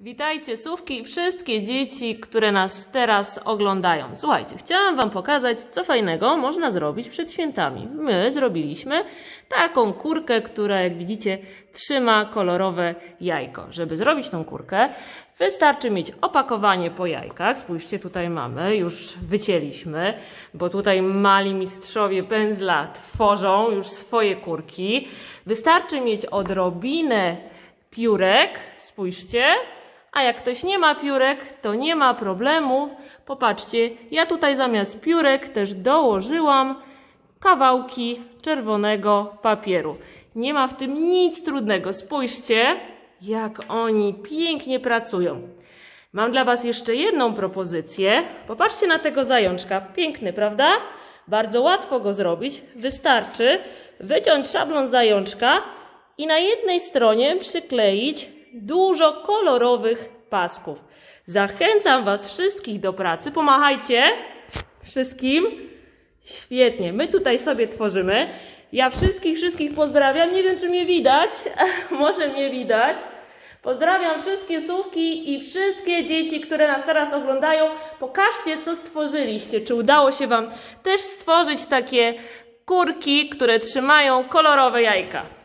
Witajcie, słówki i wszystkie dzieci, które nas teraz oglądają. Słuchajcie, chciałam Wam pokazać, co fajnego można zrobić przed świętami. My zrobiliśmy taką kurkę, która, jak widzicie, trzyma kolorowe jajko. Żeby zrobić tą kurkę, wystarczy mieć opakowanie po jajkach. Spójrzcie, tutaj mamy, już wycięliśmy, bo tutaj mali mistrzowie pędzla tworzą już swoje kurki. Wystarczy mieć odrobinę piórek, spójrzcie. A jak ktoś nie ma piórek, to nie ma problemu. Popatrzcie, ja tutaj zamiast piórek też dołożyłam kawałki czerwonego papieru. Nie ma w tym nic trudnego. Spójrzcie, jak oni pięknie pracują. Mam dla Was jeszcze jedną propozycję. Popatrzcie na tego zajączka. Piękny, prawda? Bardzo łatwo go zrobić. Wystarczy wyciąć szablon zajączka i na jednej stronie przykleić dużo kolorowych pasków. Zachęcam Was wszystkich do pracy. Pomachajcie wszystkim. Świetnie, my tutaj sobie tworzymy. Ja wszystkich, wszystkich pozdrawiam. Nie wiem, czy mnie widać. Może mnie widać. Pozdrawiam wszystkie słówki i wszystkie dzieci, które nas teraz oglądają. Pokażcie, co stworzyliście. Czy udało się Wam też stworzyć takie kurki, które trzymają kolorowe jajka?